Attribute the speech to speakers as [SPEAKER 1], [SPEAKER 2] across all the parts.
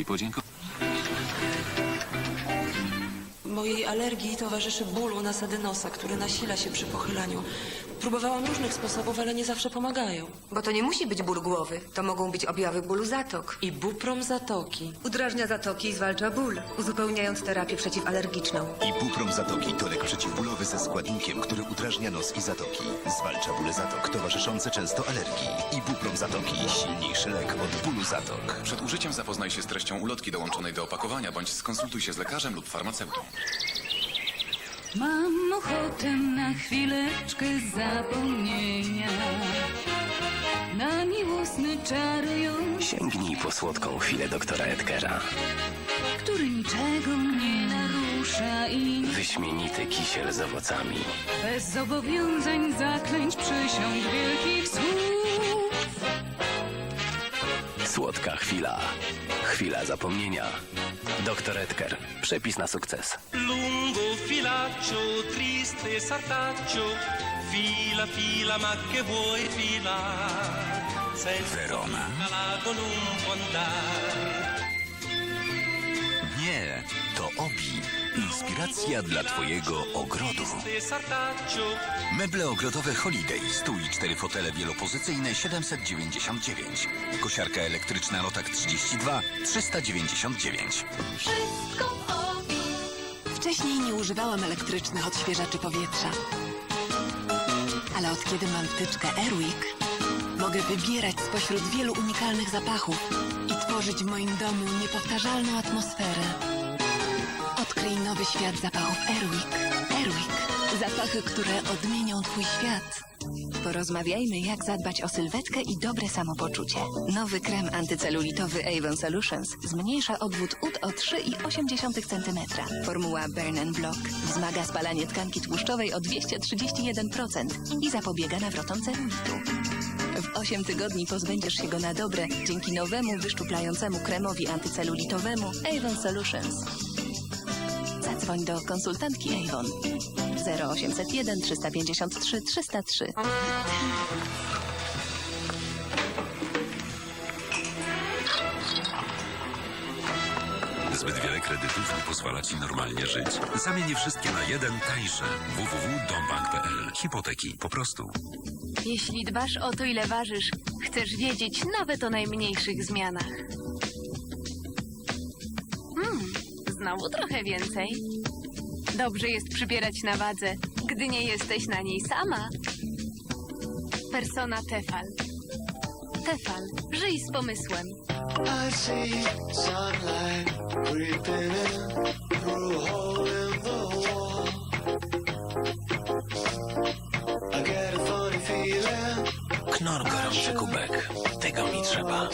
[SPEAKER 1] jej podziękować.
[SPEAKER 2] Mojej alergii towarzyszy ból u nasady nosa, który nasila się przy pochylaniu. Próbowałam różnych sposobów, ale nie zawsze pomagają.
[SPEAKER 3] Bo to nie musi być ból głowy. To mogą być objawy bólu zatok.
[SPEAKER 2] I buprom zatoki.
[SPEAKER 3] Udrażnia zatoki i zwalcza ból, uzupełniając terapię przeciwalergiczną.
[SPEAKER 4] Ibuprom Zatoki to lek przeciwbólowy ze składnikiem, który udrażnia nos i zatoki. Zwalcza bóle zatok towarzyszące często alergii. Ibuprom Zatoki silniejszy lek od bólu zatok.
[SPEAKER 5] Przed użyciem zapoznaj się z treścią ulotki dołączonej do opakowania, bądź skonsultuj się z lekarzem lub farmaceutą.
[SPEAKER 6] Mam ochotę na chwileczkę zapomnienia Na miłosny czarujący,
[SPEAKER 7] Sięgnij po słodką chwilę doktora Edgera.
[SPEAKER 6] który niczego nie narusza I
[SPEAKER 7] Wyśmienity kisiel z owocami.
[SPEAKER 6] bez zobowiązań, zaklęć, przysiąg wielkich słów
[SPEAKER 7] Słodka chwila. Chwila zapomnienia. Doktor Edgar. Przepis na sukces.
[SPEAKER 8] Lungo filaccio, triste sartaccio, fila fila ma che vuoi filare? Senza
[SPEAKER 4] Verona.
[SPEAKER 8] andare.
[SPEAKER 4] Nie, to Obi. Inspiracja dla Twojego ogrodu. Meble ogrodowe Holiday. Stół i cztery fotele wielopozycyjne 799. Kosiarka elektryczna Rotak 32 399.
[SPEAKER 9] Wcześniej nie używałam elektrycznych odświeżaczy powietrza. Ale od kiedy mam wtyczkę Airwick, mogę wybierać spośród wielu unikalnych zapachów i tworzyć w moim domu niepowtarzalną atmosferę. Odkryj nowy świat zapachów Airwick. Airwick. Zapachy, które odmienią Twój świat.
[SPEAKER 10] Porozmawiajmy, jak zadbać o sylwetkę i dobre samopoczucie. Nowy krem antycelulitowy Avon Solutions zmniejsza odwód ud o 3,8 cm. Formuła Burn Block wzmaga spalanie tkanki tłuszczowej o 231% i zapobiega nawrotom celulitu. W 8 tygodni pozbędziesz się go na dobre dzięki nowemu wyszczuplającemu kremowi antycelulitowemu Avon Solutions. Zadzwoń do konsultantki Avon 0801 353 303.
[SPEAKER 11] Zbyt wiele kredytów nie pozwala ci normalnie żyć? Zamień je wszystkie na jeden tańszy. www.dombank.pl Hipoteki po prostu.
[SPEAKER 6] Jeśli dbasz o to, ile ważysz, chcesz wiedzieć nawet o najmniejszych zmianach. Hmm, znowu trochę więcej. Dobrze jest przybierać na wadze, gdy nie jesteś na niej sama. Persona Tefal. Tefal, żyj z pomysłem.
[SPEAKER 8] I see sunlight creeping in through a
[SPEAKER 7] Knor gorący kubek. Tego mi trzeba.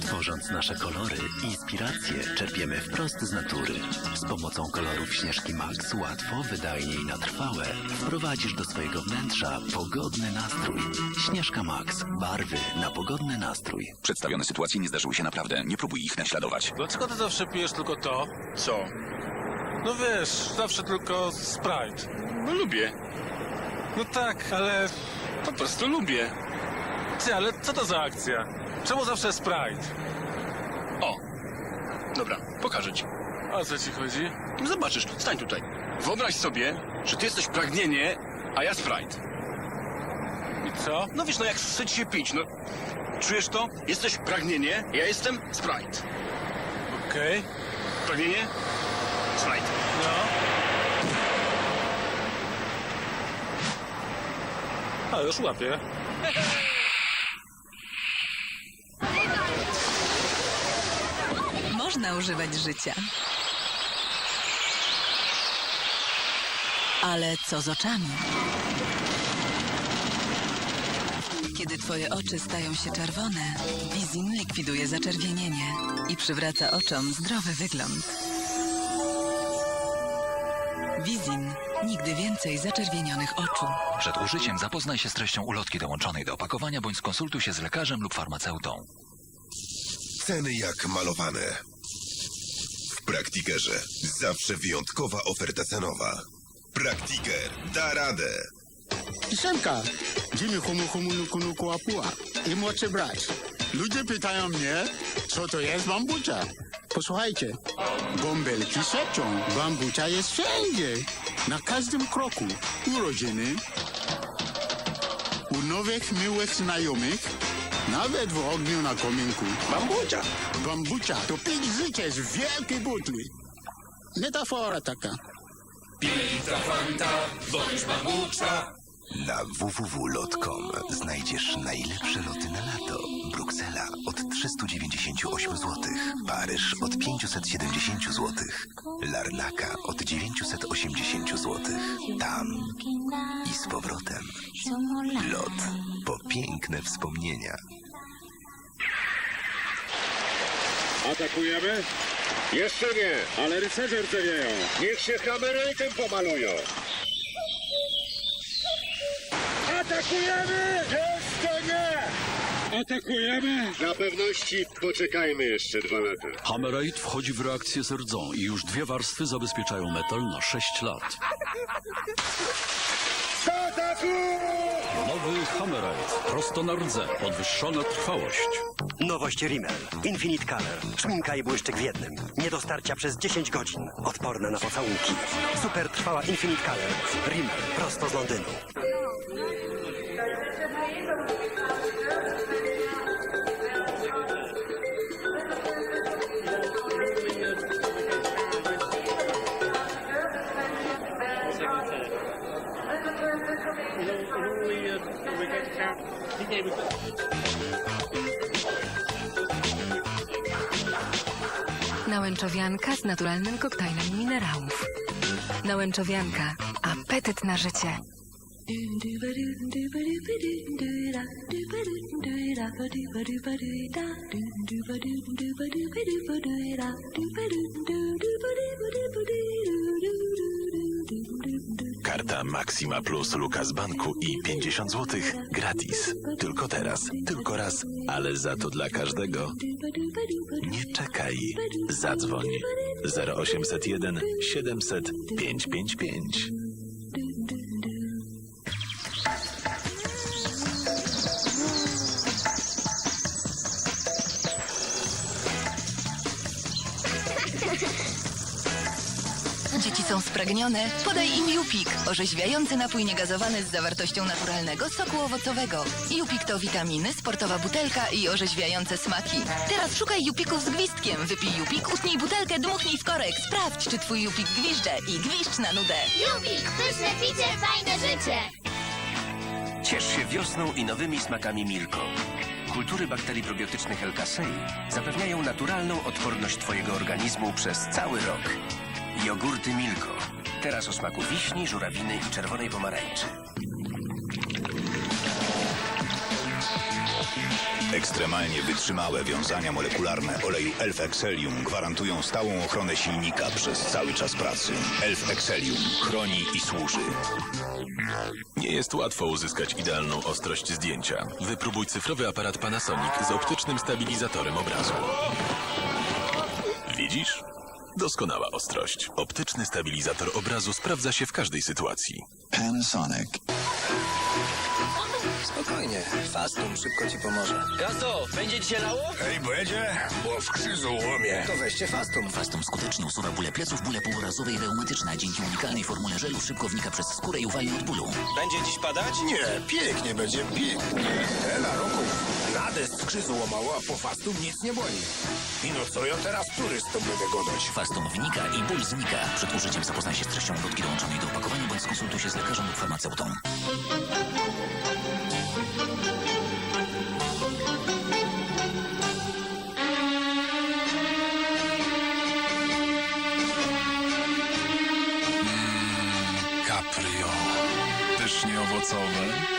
[SPEAKER 7] Tworząc nasze kolory, inspiracje czerpiemy wprost z natury. Z pomocą kolorów Śnieżki Max łatwo, wydajnie i na trwałe wprowadzisz do swojego wnętrza pogodny nastrój. Śnieżka Max. Barwy na pogodny nastrój.
[SPEAKER 4] Przedstawione sytuacje nie zdarzyły się naprawdę. Nie próbuj ich naśladować.
[SPEAKER 12] Dlaczego ty zawsze pijesz tylko to? Co? No wiesz, zawsze tylko Sprite.
[SPEAKER 5] No lubię.
[SPEAKER 12] No tak, ale
[SPEAKER 5] Po prostu lubię.
[SPEAKER 12] ty, ale co to za akcja? Czemu zawsze Sprite?
[SPEAKER 5] O! Dobra, pokażę ci.
[SPEAKER 12] O co ci chodzi?
[SPEAKER 5] Zobaczysz, stań tutaj. Wyobraź sobie, że ty jesteś pragnienie, a ja Sprite.
[SPEAKER 12] I co?
[SPEAKER 5] No wiesz, no jak chce ci się pić, no... Czujesz to? Jesteś pragnienie, ja jestem Sprite.
[SPEAKER 12] Okej.
[SPEAKER 5] Pragnienie? Sprite.
[SPEAKER 12] No. A, już łapię.
[SPEAKER 9] Można używać życia. Ale co z oczami? Kiedy twoje oczy stają się czerwone, Vizin likwiduje zaczerwienienie i przywraca oczom zdrowy wygląd. Vizin. Nigdy więcej zaczerwienionych oczu.
[SPEAKER 1] Przed użyciem zapoznaj się z treścią ulotki dołączonej do opakowania, bądź skonsultuj się z lekarzem lub farmaceutą.
[SPEAKER 4] Ceny jak malowane. W Praktikerze zawsze wyjątkowa oferta cenowa. Praktiker da radę.
[SPEAKER 8] Pisemka, Jimmy Humu Humu Nuku Nuku Apua, Imoche Brać.
[SPEAKER 13] Ludzie pytają mnie, co to jest bambucia. Posłuchajcie, bąbelki szepczą, bambucia jest wszędzie, na każdym kroku. Urodziny, u nowych, miłych znajomych, nawet w ogniu na kominku. Bambucia. Bambucia to pić życie z wielkiej butli. Metafora taka.
[SPEAKER 4] Na www.lot.com znajdziesz najlepsze loty na lato. Bruksela od 398 zł, Paryż od 570 zł, Larnaka od 980 zł. Tam i z powrotem. Lot po piękne wspomnienia.
[SPEAKER 5] Atakujemy? Jeszcze nie, ale rycerze rdzewieją. Niech się Hammerajtem pomalują. Atakujemy! Jeszcze nie! Atakujemy? Dla pewności poczekajmy jeszcze dwa lata.
[SPEAKER 14] Hammerite wchodzi w reakcję z rdzą i już dwie warstwy zabezpieczają metal na 6 lat. Nowy Hammerite. Prosto na rdze. Podwyższona trwałość.
[SPEAKER 15] Nowość Rimmel. Infinite Color. Szminka i błyszczyk w jednym. Nie do starcia przez 10 godzin. Odporna na pocałunki. Super trwała Infinite Color. Rimmel. Prosto z Londynu.
[SPEAKER 3] Nałęczowianka z naturalnym koktajlem minerałów. Nałęczowianka. Apetyt na życie.
[SPEAKER 16] Karta Maxima Plus Lukas Banku i 50 zł gratis. Tylko teraz, tylko raz, ale za to dla każdego. Nie czekaj. Zadzwoń 0801 700 555.
[SPEAKER 10] są spragnione? Podaj im Jupik, orzeźwiający napój niegazowany z zawartością naturalnego soku owocowego. Jupik to witaminy, sportowa butelka i orzeźwiające smaki. Teraz szukaj Jupików z gwizdkiem. Wypij Jupik, utnij butelkę, dmuchnij w korek. Sprawdź, czy twój Jupik gwizdże i gwizdź na nudę.
[SPEAKER 17] Jupik, pyszne picie, fajne życie.
[SPEAKER 15] Ciesz się wiosną i nowymi smakami Milko. Kultury bakterii probiotycznych Elkasei zapewniają naturalną odporność Twojego organizmu przez cały rok. Jogurty Milko. Teraz o smaku wiśni, żurawiny i czerwonej pomarańczy.
[SPEAKER 18] Ekstremalnie wytrzymałe wiązania molekularne oleju Elf Exelium gwarantują stałą ochronę silnika przez cały czas pracy. Elf Exelium chroni i służy.
[SPEAKER 16] Nie jest łatwo uzyskać idealną ostrość zdjęcia. Wypróbuj cyfrowy aparat Panasonic z optycznym stabilizatorem obrazu. Widzisz? Doskonała ostrość. Optyczny stabilizator obrazu sprawdza się w każdej sytuacji.
[SPEAKER 18] Panasonic.
[SPEAKER 15] Spokojnie, Fastum szybko Ci pomoże.
[SPEAKER 5] Gasto, będzie cię lało? Ej, będzie, bo w krzyżu łomie.
[SPEAKER 15] To weźcie Fastum.
[SPEAKER 1] Fastum skutecznie usuwa bóle pleców, bóle półrazowe i reumatyczne, dzięki unikalnej formule żelu szybko wnika przez skórę i uwalnia od bólu.
[SPEAKER 5] Będzie dziś padać? Nie, pięknie będzie, pięknie. Ela roku. Nadę z krzyżu łamało, a po fastu nic nie boli. I no co ja teraz turystom będę godać?
[SPEAKER 1] Fastum wnika i ból znika. Przed użyciem zapoznaj się z treścią ulotki dołączonej do opakowania bądź skonsultuj się z lekarzem lub farmaceutą.
[SPEAKER 12] Caprio. Pysznie owocowe.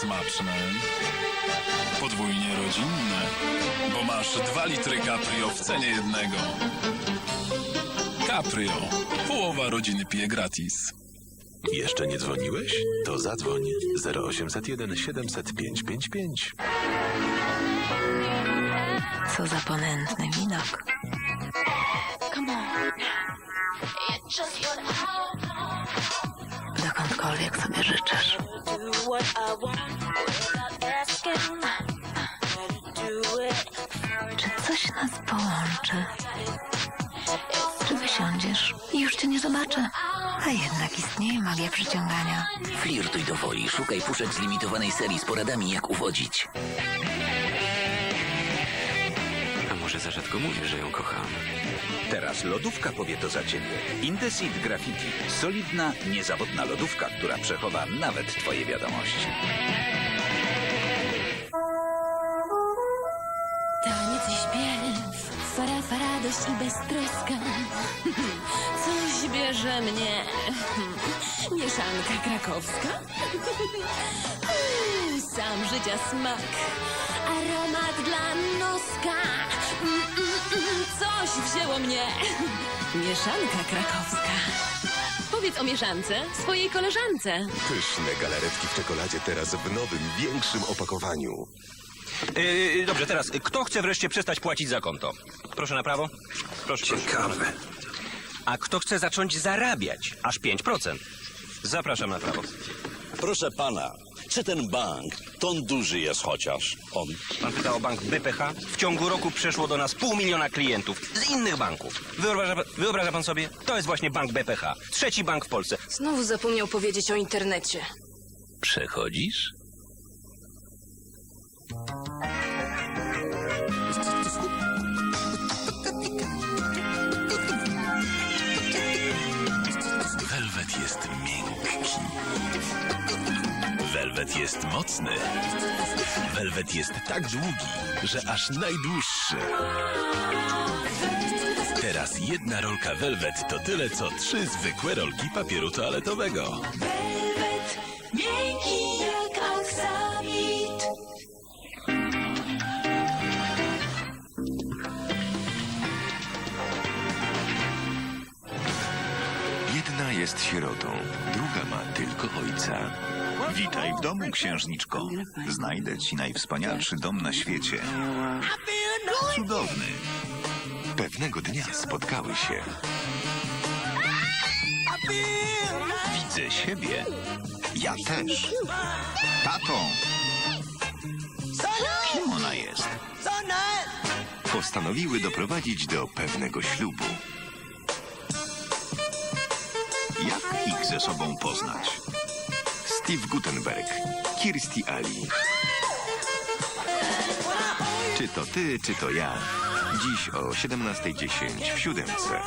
[SPEAKER 12] Podwójnie smaczne. Podwójnie rodzinne. Bo masz dwa litry Caprio w cenie jednego. Caprio. Połowa rodziny pije gratis.
[SPEAKER 16] Jeszcze nie dzwoniłeś? To zadzwoń 0801 700 555.
[SPEAKER 3] Co za ponętny widok.
[SPEAKER 17] Come on.
[SPEAKER 3] Dokądkolwiek sobie życzysz
[SPEAKER 17] what I want without asking.
[SPEAKER 10] Coś nas połączy. Czy wysiądziesz? Już cię nie zobaczę. A jednak istnieje magia przyciągania.
[SPEAKER 19] Flirtuj do woli. Szukaj puszek z limitowanej serii z poradami, jak uwodzić.
[SPEAKER 20] Może za rzadko mówię, że ją kocham?
[SPEAKER 18] Teraz lodówka powie to za ciebie. Indesit Graffiti. Solidna, niezawodna lodówka, która przechowa nawet twoje wiadomości.
[SPEAKER 17] Taniec i śpiew, farafa, radość i beztroska. Coś bierze mnie. Mieszanka krakowska. Sam życia smak, aromat dla noska. Coś wzięło mnie. Mieszanka krakowska. Powiedz o mieszance swojej koleżance.
[SPEAKER 21] Pyszne galaretki w czekoladzie teraz w nowym, większym opakowaniu.
[SPEAKER 22] Yy, dobrze, teraz kto chce wreszcie przestać płacić za konto? Proszę na prawo. Proszę. Ciekawe. A kto chce zacząć zarabiać? Aż 5%. Zapraszam na prawo.
[SPEAKER 23] Proszę pana, czy ten bank, to on duży jest chociaż? On.
[SPEAKER 22] Pan pyta o bank BPH? W ciągu roku przeszło do nas pół miliona klientów z innych banków. Wyobraża, wyobraża pan sobie? To jest właśnie bank BPH. Trzeci bank w Polsce.
[SPEAKER 24] Znowu zapomniał powiedzieć o internecie.
[SPEAKER 19] Przechodzisz?
[SPEAKER 16] Welwet jest mocny. Welwet jest tak długi, że aż najdłuższy. Teraz jedna rolka Welwet to tyle, co trzy zwykłe rolki papieru toaletowego.
[SPEAKER 17] Miękki
[SPEAKER 18] sierotą, druga ma tylko ojca. Witaj w domu, księżniczko. Znajdę ci najwspanialszy dom na świecie. Cudowny.
[SPEAKER 21] Pewnego dnia spotkały się.
[SPEAKER 18] Widzę siebie. Ja też. Tato! Kim ona jest?
[SPEAKER 21] Postanowiły doprowadzić do pewnego ślubu.
[SPEAKER 18] Ze sobą poznać?
[SPEAKER 21] Steve Gutenberg, Kirstie Ali. Czy to ty, czy to ja? Dziś o 17.10 w siódemce.